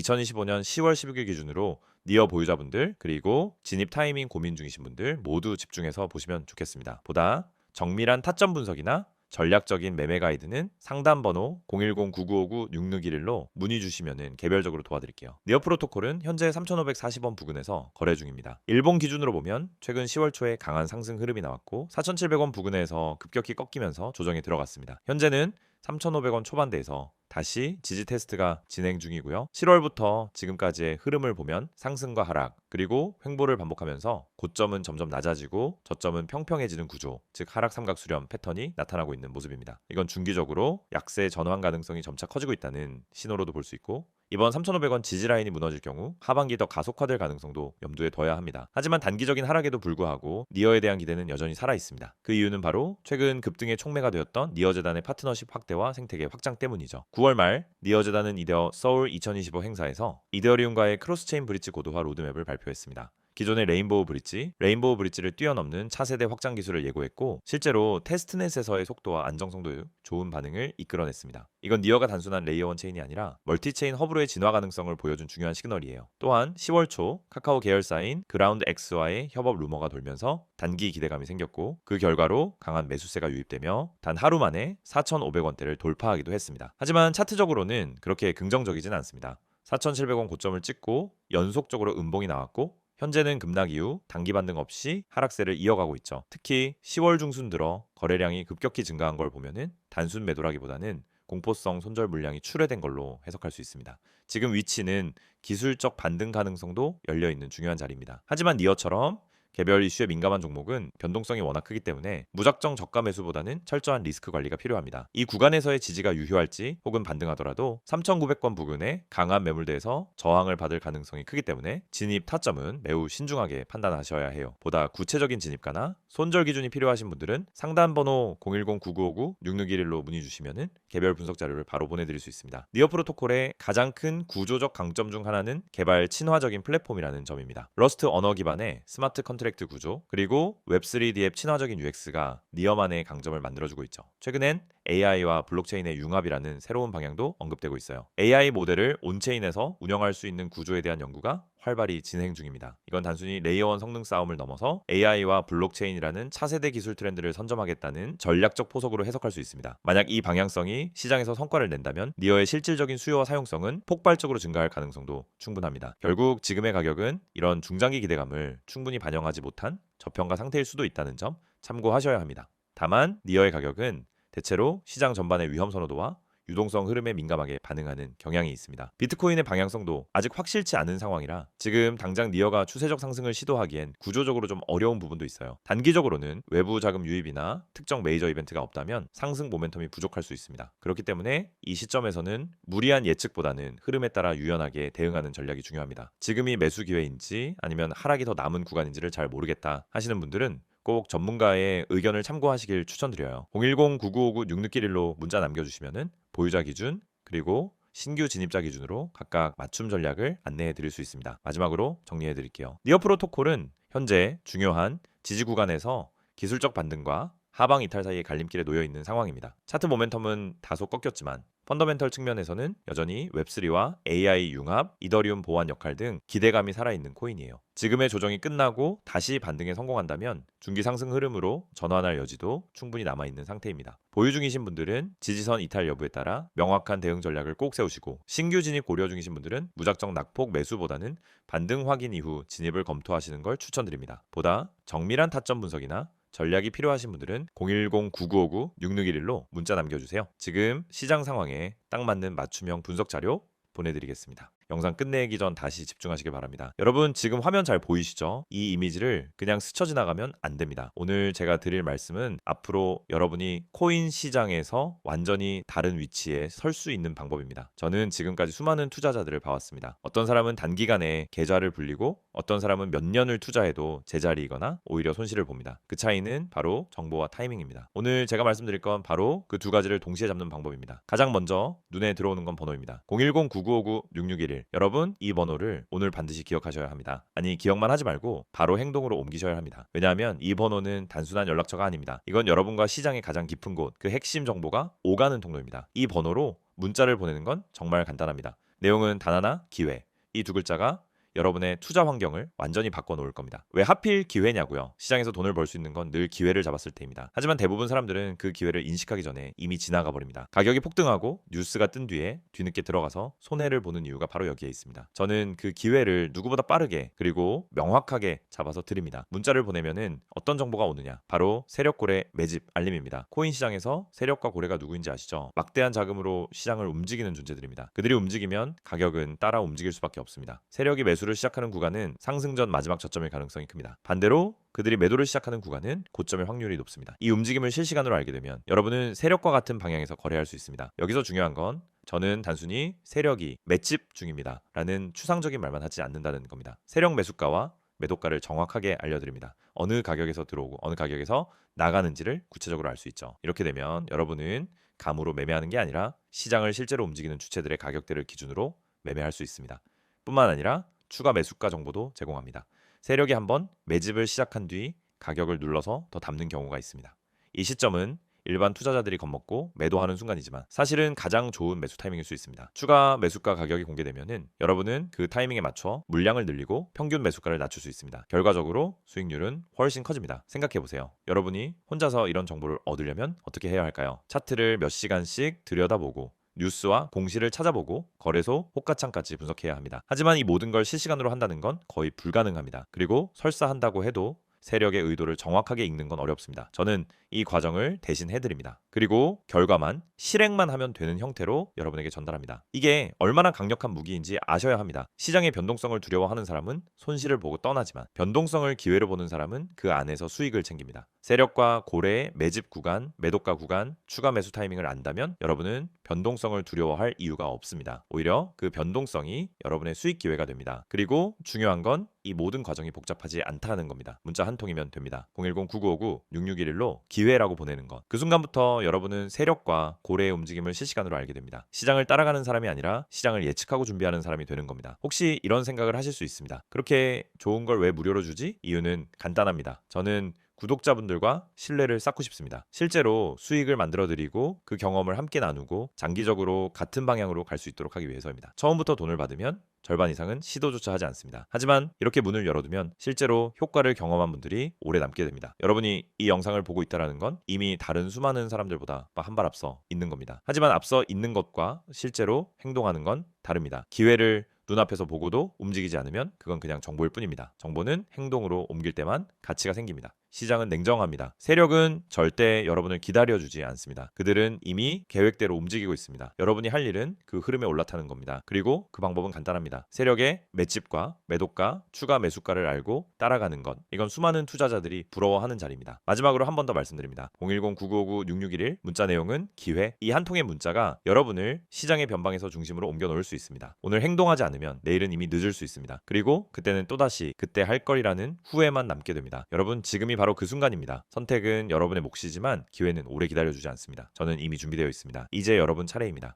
2025년 10월 16일 기준으로 니어 보유자분들 그리고 진입 타이밍 고민 중이신 분들 모두 집중해서 보시면 좋겠습니다. 보다 정밀한 타점 분석이나 전략적인 매매 가이드는 상담 번호 010-9959-6611로 문의 주시면 개별적으로 도와드릴게요. 니어 프로토콜은 현재 3,540원 부근에서 거래 중입니다. 일본 기준으로 보면 최근 10월 초에 강한 상승 흐름이 나왔고 4,700원 부근에서 급격히 꺾이면서 조정에 들어갔습니다. 현재는 3,500원 초반대에서 다시 지지 테스트가 진행 중이고요. 7월부터 지금까지의 흐름을 보면 상승과 하락 그리고 횡보를 반복하면서 고점은 점점 낮아지고 저점은 평평해지는 구조, 즉 하락 삼각 수렴 패턴이 나타나고 있는 모습입니다. 이건 중기적으로 약세 전환 가능성이 점차 커지고 있다는 신호로도 볼 수 있고 이번 3,500원 지지 라인이 무너질 경우 하반기 더 가속화될 가능성도 염두에 둬야 합니다. 하지만 단기적인 하락에도 불구하고 니어에 대한 기대는 여전히 살아 있습니다. 그 이유는 바로 최근 급등의 촉매가 되었던 니어 재단의 파트너십 확대와 생태계 확장 때문이죠. 9월 말 니어 재단은 이데어 서울 2025 행사에서 이더리움과의 크로스체인 브릿지 고도화 로드맵을 발표 했습니다. 기존의 레인보우 브릿지, 레인보우 브릿지를 뛰어넘는 차세대 확장 기술을 예고했고 실제로 테스트넷에서의 속도와 안정성도 좋은 반응을 이끌어냈습니다. 이건 니어가 단순한 레이어원 체인이 아니라 멀티 체인 허브로의 진화 가능성을 보여준 중요한 시그널이에요. 또한 10월 초 카카오 계열사인 그라운드 X와의 협업 루머가 돌면서 단기 기대감이 생겼고 그 결과로 강한 매수세가 유입되며 단 하루 만에 4,500원대를 돌파하기도 했습니다. 하지만 차트적으로는 그렇게 긍정적이진 않습니다. 4,700원 고점을 찍고 연속적으로 음봉이 나왔고 현재는 급락 이후 단기 반등 없이 하락세를 이어가고 있죠. 특히 10월 중순 들어 거래량이 급격히 증가한 걸 보면은 단순 매도라기보다는 공포성 손절 물량이 출회된 걸로 해석할 수 있습니다. 지금 위치는 기술적 반등 가능성도 열려 있는 중요한 자리입니다. 하지만 니어처럼 개별 이슈에 민감한 종목은 변동성이 워낙 크기 때문에 무작정 저가 매수보다는 철저한 리스크 관리가 필요합니다. 이 구간에서의 지지가 유효할지 혹은 반등하더라도 3,900권 부근에 강한 매물대에서 저항을 받을 가능성이 크기 때문에 진입 타점은 매우 신중하게 판단하셔야 해요. 보다 구체적인 진입가나 손절 기준이 필요하신 분들은 상담 번호 010-9959-6611로 문의 주시면 개별 분석 자료를 바로 보내드릴 수 있습니다. 니어 프로토콜의 가장 큰 구조적 강점 중 하나는 개발 친화적인 플랫폼이라는 점입니다. 러스트 언어 기반의 스마트 컨트랙 컨트랙트 구조 그리고 웹3D 앱 친화적인 UX가 니어만의 강점을 만들어주고 있죠. 최근엔 AI와 블록체인의 융합이라는 새로운 방향도 언급되고 있어요. AI 모델을 온체인에서 운영할 수 있는 구조에 대한 연구가 활발히 진행 중입니다. 이건 단순히 레이어원 성능 싸움을 넘어서 AI와 블록체인이라는 차세대 기술 트렌드를 선점하겠다는 전략적 포석으로 해석할 수 있습니다. 만약 이 방향성이 시장에서 성과를 낸다면 니어의 실질적인 수요와 사용성은 폭발적으로 증가할 가능성도 충분합니다. 결국 지금의 가격은 이런 중장기 기대감을 충분히 반영하지 못한 저평가 상태일 수도 있다는 점 참고하셔야 합니다. 다만 니어의 가격은 대체로 시장 전반의 위험 선호도와 유동성 흐름에 민감하게 반응하는 경향이 있습니다. 비트코인의 방향성도 아직 확실치 않은 상황이라 지금 당장 니어가 추세적 상승을 시도하기엔 구조적으로 좀 어려운 부분도 있어요. 단기적으로는 외부 자금 유입이나 특정 메이저 이벤트가 없다면 상승 모멘텀이 부족할 수 있습니다. 그렇기 때문에 이 시점에서는 무리한 예측보다는 흐름에 따라 유연하게 대응하는 전략이 중요합니다. 지금이 매수 기회인지 아니면 하락이 더 남은 구간인지를 잘 모르겠다 하시는 분들은 꼭 전문가의 의견을 참고하시길 추천드려요. 010-9959-6611로 문자 남겨주시면 보유자 기준 그리고 신규 진입자 기준으로 각각 맞춤 전략을 안내해 드릴 수 있습니다. 마지막으로 정리해 드릴게요. 니어 프로토콜은 현재 중요한 지지 구간에서 기술적 반등과 하방 이탈 사이의 갈림길에 놓여 있는 상황입니다. 차트 모멘텀은 다소 꺾였지만 펀더멘털 측면에서는 여전히 웹3와 AI 융합, 이더리움 보완 역할 등 기대감이 살아있는 코인이에요. 지금의 조정이 끝나고 다시 반등에 성공한다면 중기 상승 흐름으로 전환할 여지도 충분히 남아있는 상태입니다. 보유 중이신 분들은 지지선 이탈 여부에 따라 명확한 대응 전략을 꼭 세우시고 신규 진입 고려 중이신 분들은 무작정 낙폭 매수보다는 반등 확인 이후 진입을 검토하시는 걸 추천드립니다. 보다 정밀한 타점 분석이나 전략이 필요하신 분들은 010-9959-6611로 문자 남겨주세요. 지금 시장 상황에 딱 맞는 맞춤형 분석 자료 보내드리겠습니다. 영상 끝내기 전 다시 집중하시길 바랍니다. 여러분 지금 화면 잘 보이시죠? 이 이미지를 그냥 스쳐 지나가면 안 됩니다. 오늘 제가 드릴 말씀은 앞으로 여러분이 코인 시장에서 완전히 다른 위치에 설 수 있는 방법입니다. 저는 지금까지 수많은 투자자들을 봐왔습니다. 어떤 사람은 단기간에 계좌를 불리고 어떤 사람은 몇 년을 투자해도 제자리이거나 오히려 손실을 봅니다. 그 차이는 바로 정보와 타이밍입니다. 오늘 제가 말씀드릴 건 바로 그 두 가지를 동시에 잡는 방법입니다. 가장 먼저 눈에 들어오는 건 번호입니다. 010-9959-6611 여러분 이 번호를 오늘 반드시 기억하셔야 합니다. 아니 기억만 하지 말고 바로 행동으로 옮기셔야 합니다. 왜냐하면 이 번호는 단순한 연락처가 아닙니다. 이건 여러분과 시장의 가장 깊은 곳, 그 핵심 정보가 오가는 통로입니다. 이 번호로 문자를 보내는 건 정말 간단합니다. 내용은 단 하나 기회. 이 두 글자가 여러분의 투자 환경을 완전히 바꿔놓을 겁니다. 왜 하필 기회냐고요? 시장에서 돈을 벌 수 있는 건 늘 기회를 잡았을 때입니다. 하지만 대부분 사람들은 그 기회를 인식하기 전에 이미 지나가 버립니다. 가격이 폭등하고 뉴스가 뜬 뒤에 뒤늦게 들어가서 손해를 보는 이유가 바로 여기에 있습니다. 저는 그 기회를 누구보다 빠르게 그리고 명확하게 잡아서 드립니다. 문자를 보내면은 어떤 정보가 오느냐? 바로 세력고래 매집 알림입니다. 코인 시장에서 세력과 고래가 누구인지 아시죠? 막대한 자금으로 시장을 움직이는 존재들입니다. 그들이 움직이면 가격은 따라 움직일 수밖에 없습니다. 세력이 매수 를 시작하는 구간은 상승 전 마지막 저점일 가능성이 큽니다. 반대로 그들이 매도를 시작하는 구간은 고점의 확률이 높습니다. 이 움직임을 실시간으로 알게 되면 여러분은 세력과 같은 방향에서 거래할 수 있습니다. 여기서 중요한 건 저는 단순히 세력이 맷집 중입니다. 라는 추상적인 말만 하지 않는다는 겁니다. 세력 매수가와 매도가를 정확하게 알려드립니다. 어느 가격에서 들어오고 어느 가격에서 나가는지를 구체적으로 알 수 있죠. 이렇게 되면 여러분은 감으로 매매하는 게 아니라 시장을 실제로 움직이는 주체들의 가격대를 기준으로 매매할 수 있습니다. 뿐만 아니라 추가 매수가 정보도 제공합니다. 세력이 한번 매집을 시작한 뒤 가격을 눌러서 더 담는 경우가 있습니다. 이 시점은 일반 투자자들이 겁먹고 매도하는 순간이지만 사실은 가장 좋은 매수 타이밍일 수 있습니다. 추가 매수가 가격이 공개되면은 여러분은 그 타이밍에 맞춰 물량을 늘리고 평균 매수가를 낮출 수 있습니다. 결과적으로 수익률은 훨씬 커집니다. 생각해 보세요. 여러분이 혼자서 이런 정보를 얻으려면 어떻게 해야 할까요? 차트를 몇 시간씩 들여다보고 뉴스와 공시를 찾아보고 거래소 호가창까지 분석해야 합니다. 하지만 이 모든 걸 실시간으로 한다는 건 거의 불가능합니다. 그리고 설사 한다고 해도 세력의 의도를 정확하게 읽는 건 어렵습니다. 저는 이 과정을 대신 해드립니다. 그리고 결과만 실행만 하면 되는 형태로 여러분에게 전달합니다. 이게 얼마나 강력한 무기인지 아셔야 합니다. 시장의 변동성을 두려워하는 사람은 손실을 보고 떠나지만 변동성을 기회로 보는 사람은 그 안에서 수익을 챙깁니다. 세력과 고래의 매집 구간, 매도가 구간, 추가 매수 타이밍을 안다면 여러분은 변동성을 두려워할 이유가 없습니다. 오히려 그 변동성이 여러분의 수익 기회가 됩니다. 그리고 중요한 건 이 모든 과정이 복잡하지 않다는 겁니다. 문자 한 통이면 됩니다. 010-9959-6611로 기회라고 보내는 것. 그 순간부터 여러분은 세력과 고래의 움직임을 실시간으로 알게 됩니다. 시장을 따라가는 사람이 아니라 시장을 예측하고 준비하는 사람이 되는 겁니다. 혹시 이런 생각을 하실 수 있습니다. 그렇게 좋은 걸 왜 무료로 주지? 이유는 간단합니다. 저는 구독자분들과 신뢰를 쌓고 싶습니다. 실제로 수익을 만들어 드리고 그 경험을 함께 나누고 장기적으로 같은 방향으로 갈 수 있도록 하기 위해서입니다. 처음부터 돈을 받으면 절반 이상은 시도조차 하지 않습니다. 하지만 이렇게 문을 열어두면 실제로 효과를 경험한 분들이 오래 남게 됩니다. 여러분이 이 영상을 보고 있다는 건 이미 다른 수많은 사람들보다 한 발 앞서 있는 겁니다. 하지만 앞서 있는 것과 실제로 행동하는 건 다릅니다. 기회를 눈앞에서 보고도 움직이지 않으면 그건 그냥 정보일 뿐입니다. 정보는 행동으로 옮길 때만 가치가 생깁니다. 시장은 냉정합니다. 세력은 절대 여러분을 기다려주지 않습니다. 그들은 이미 계획대로 움직이고 있습니다. 여러분이 할 일은 그 흐름에 올라타는 겁니다. 그리고 그 방법은 간단합니다. 세력의 맷집과 매도가, 추가 매수가를 알고 따라가는 것. 이건 수많은 투자자들이 부러워하는 자리입니다. 마지막으로 한 번 더 말씀드립니다. 010-9959-6611 문자 내용은 기회. 이 한 통의 문자가 여러분을 시장의 변방에서 중심으로 옮겨 놓을 수 있습니다. 오늘 행동하지 않으면 내일은 이미 늦을 수 있습니다. 그리고 그때는 또다시 그때 할 거리라는 후회만 남게 됩니다. 여러분 지금이 바로 그 순간입니다. 선택은 여러분의 몫이지만 기회는 오래 기다려주지 않습니다. 저는 이미 준비되어 있습니다. 이제 여러분 차례입니다.